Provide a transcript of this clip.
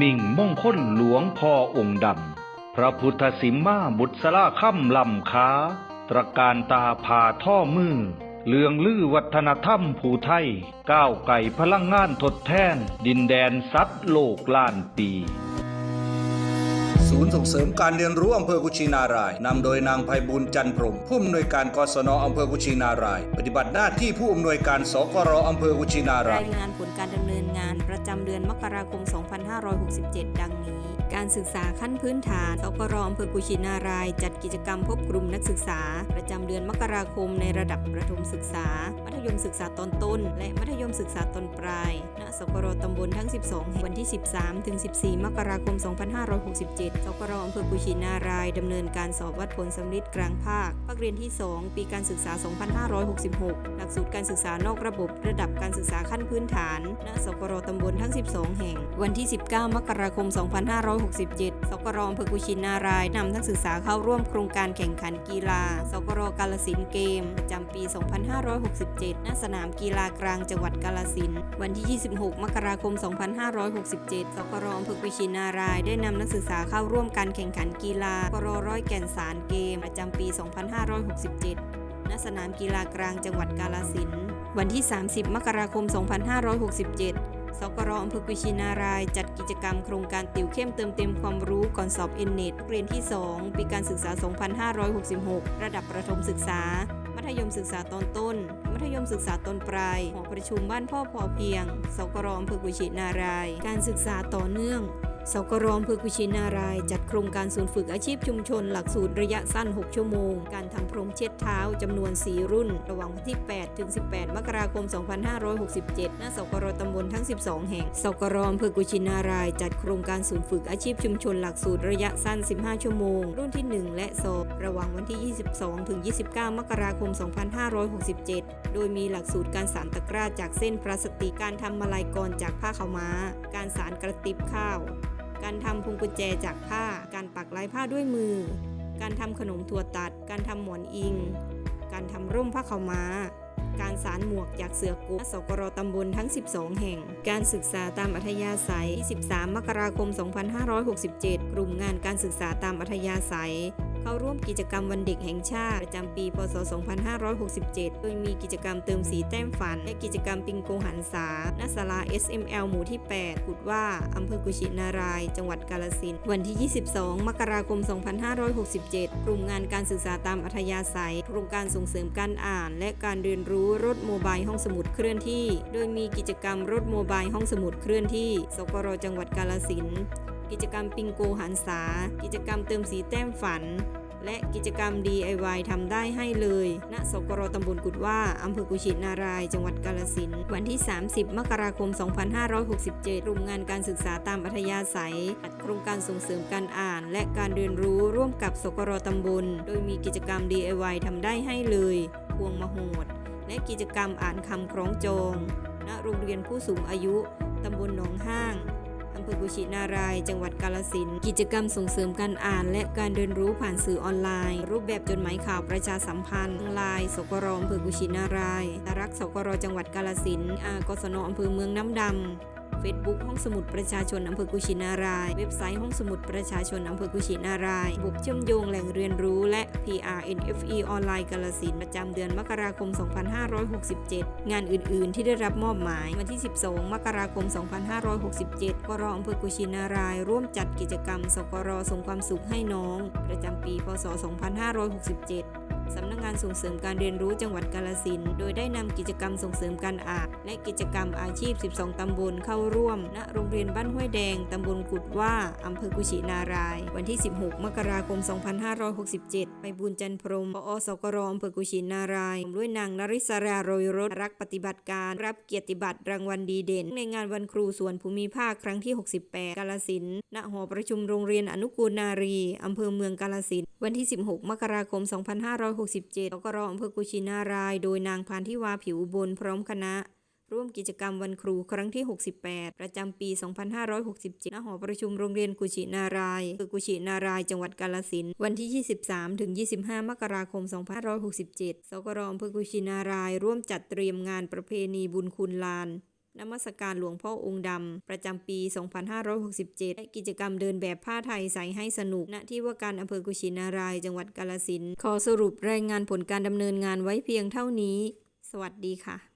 มิ่งมงคลหลวงพ่อองค์ดำ พระพุทธสิมมาบุตรสลาค่ำลำค้า ตระการตาผ่าท่อมือเลืองลือวัฒนธรรมภูไทย ก้าวไก่พลังงานทดแทน ดินแดนสัตว์โลกล้านปี ศูนย์ส่งเสริมการเรียนรู้อำเภอกุชินารายณ์นำโดยนางไพบุญจันทร์พรหมผู้อำนวยการกศนอำเภอกุชินารายณ์ปฏิบัติหน้าที่ผู้อำนวยการสกรอำเภอกุชินารารายยงานผลการดำเนินงาน ประจำเดือนมกราคม 2567 ดัง การศึกษาขั้นพื้นฐานสกรอำเภอกุชินาราย จัดกิจกรรมพบกลุ่มนักศึกษา ประจำเดือนมกราคมในระดับประถมศึกษา มัธยมศึกษาตอนต้น และมัธยมศึกษาตอนปลาย ณ สกรตำบลทั้ง 12แห่งวันที่ 13 ถึง 14 มกราคม 2567 สกรอำเภอกุชินารายดำเนินการสอบวัดผลสำลิดกลางภาค ภาคเรียนที่ 2 ปีการศึกษา 2566 หลักสูตรการศึกษานอกระบบระดับการศึกษาขั้นพื้นฐาน ณ สกรตำบลทั้ง 12 แห่ง วันที่ 19 มกราคม 256 2567 สกรอำเภอกุชินารายนำนักศึกษาเข้าร่วมโครงการแข่งขันกีฬา สกรกาลสินเกม ประจำปี 2567 ณ สนามกีฬากลางจังหวัดกาลสิน วันที่ 26 มกราคม 2567 สกรอำเภอกุชินาราย ได้นำนักศึกษาเข้าร่วมการแข่งขันกีฬา กรร้อยแก่นสารเกม ประจำปี 2567 ณ สนามกีฬากลางจังหวัดกาลสิน วันที่ 30 มกราคม 2567 สกรอำเภอกุชินาราย จัดกิจกรรมโครงการติวเข้มเติมเต็มความรู้ก่อนสอบเอ็นเน็ตเรียนที่ 2 ปีการศึกษา 2566 ระดับประถมศึกษา มัธยมศึกษาตอนต้น มัธยมศึกษาตอนปลาย หอประชุมบ้านพ่อพอเพียง สกรอำเภอกุชินาราย การศึกษาต่อเนื่อง สกรอำเภอกุชินาราย จัดโครงการศูนย์ฝึกอาชีพชุมชน หลักสูตรระยะสั้น 6 ชั่วโมง การทำพรมเช็ดเท้าจำนวน 4 รุ่น ระหว่างวันที่ 8 ถึง 18 มกราคม 2567 ณ สกรตำบลทั้ง 12 แห่ง สกรอำเภอกุชินาราย จัดโครงการศูนย์ฝึกอาชีพชุมชน หลักสูตรระยะสั้น 15 ชั่วโมง รุ่นที่ 1 และ2ระหว่างวันที่ 22 ถึง 29 มกราคม 2567 โดยมีหลักสูตรการสานตะกร้าจากเส้นพลาสติก การทำมาลายกรจากผ้าขาวม้า การสานกระติบข้าว การทำพุงกุญแจจากผ้า การปักลายผ้าด้วยมือ การทำขนมถั่วตัด การทำหมอนอิง การทำร่มผ้าขาวม้า การสารหมวกจากเสือกุสกรตำบลทั้ง 12 แห่ง การศึกษาตามอัธยาศัย 13 มกราคม 2567 กลุ่มงานการศึกษาตามอัธยาศัย เข้าร่วมกิจกรรมวันเด็กแห่งชาติ ประจำปี พศ 2567 โดยมีกิจกรรมเติมสีแต้มฝัน และกิจกรรมปิงโกหันษาณศาลา SML หมู่ที่ 8 กุดว่า อำเภอกุชินาราย จังหวัดกาลสิน วันที่ 22 มกราคม 2567 กลุ่มงานการศึกษาตามอัธยาศัย โครงการส่งเสริมการอ่าน และการเรียนรู้รถโมบายห้องสมุดเคลื่อนที่ โดยมีกิจกรรมรถโมบายห้องสมุดเคลื่อนที่ สกรจังหวัดกาลสิน กิจกรรมปิงโกหันษา กิจกรรมเติมสีแต้มฝัน และกิจกรรม DIY ทำได้ให้เลย ณ สกรตำบลกุดว่าอำเภอกุชินาราย จังหวัดกาลสิน วันที่ 30 มกราคม 2567กลุ่มงานการศึกษาตามอัธยาศัยจัดโครงการส่งเสริมการอ่าน และการเรียนรู้ร่วมกับสกรตำบล โดยมีกิจกรรม DIY ทำได้ให้เลย พวงมโหด และกิจกรรมอ่านคำคล้องจอง ณ โรงเรียนผู้สูงอายุตำบลหนองห้าง อำเภอกุชินาราย จังหวัดกาลสินกิจกรรมส่งเสริมการอ่านและการเรียนรู้ผ่านสื่อออนไลน์ รูปแบบจดหมายข่าวประชาสัมพันธ์ไลน์สกรอำเภอกุชินารายสารักสกรจังหวัดกาลสินอากศนอำเภอเมืองน้ำดำ เฟซบุ๊กห้องสมุดประชาชนอำเภอกุชินาราย เว็บไซต์ห้องสมุดประชาชนอำเภอกุชินารายระบบเชื่อมโยงแหล่งเรียนรู้และ PRNFE ออนไลน์กาลสินประจำเดือนมกราคม 2567 งานอื่น ๆ ที่ได้รับมอบหมาย วันที่ 12 มกราคม 2567 กรอำเภอกุชินาราย ร่วมจัดกิจกรรมสกรส่งความสุขให้น้อง ประจำปี พศ 2567 สำนักงานส่งเสริมการเรียนรู้จังหวัดกาลสินโดยได้นำกิจกรรมส่งเสริมการอ่านและกิจกรรมอาชีพ 12 ตำบลเข้าร่วม ณ โรงเรียนบ้านห้วยแดง ตำบลกุดว่าอำเภอกุชินาราย วันที่ 16 มกราคม 2567 ไปบุญจันทร์พรมปอสกรอำเภอกุชินารายพร้อมด้วยนางนริศราโรยรถรักปฏิบัติการ รับเกียรติบัตรรางวัลดีเด่น ในงานวันครูส่วนภูมิภาคครั้งที่ 68 กาลสิน ณ หอประชุมโรงเรียนอนุกูลนารีอำเภอเมืองกาลสิน วันที่ 16 มกราคม 2567สกรอำเภอกุชินาราย โดยนางพานทิวาผิวบลพร้อมคณะ ร่วมกิจกรรมวันครูครั้งที่ 68 ประจำปี 2567ณหอประชุมโรงเรียนกุชินารายอำเภอกุชินาราย จังหวัดกาลสินวันที่ 23 ถึง 25 มกราคม 2567สกรอำเภอกุชินาราย ร่วมจัดเตรียมงานประเพณีบุญคุณลาน นมัสการหลวงพ่อองค์ดำ ประจำปี 2567และกิจกรรมเดินแบบผ้าไทยใส่ให้สนุก ณ ที่ว่าการอำเภอกุชินาราย จังหวัดกาลสินขอสรุปรายงานผลการดำเนินงานไว้เพียงเท่านี้ สวัสดีค่ะ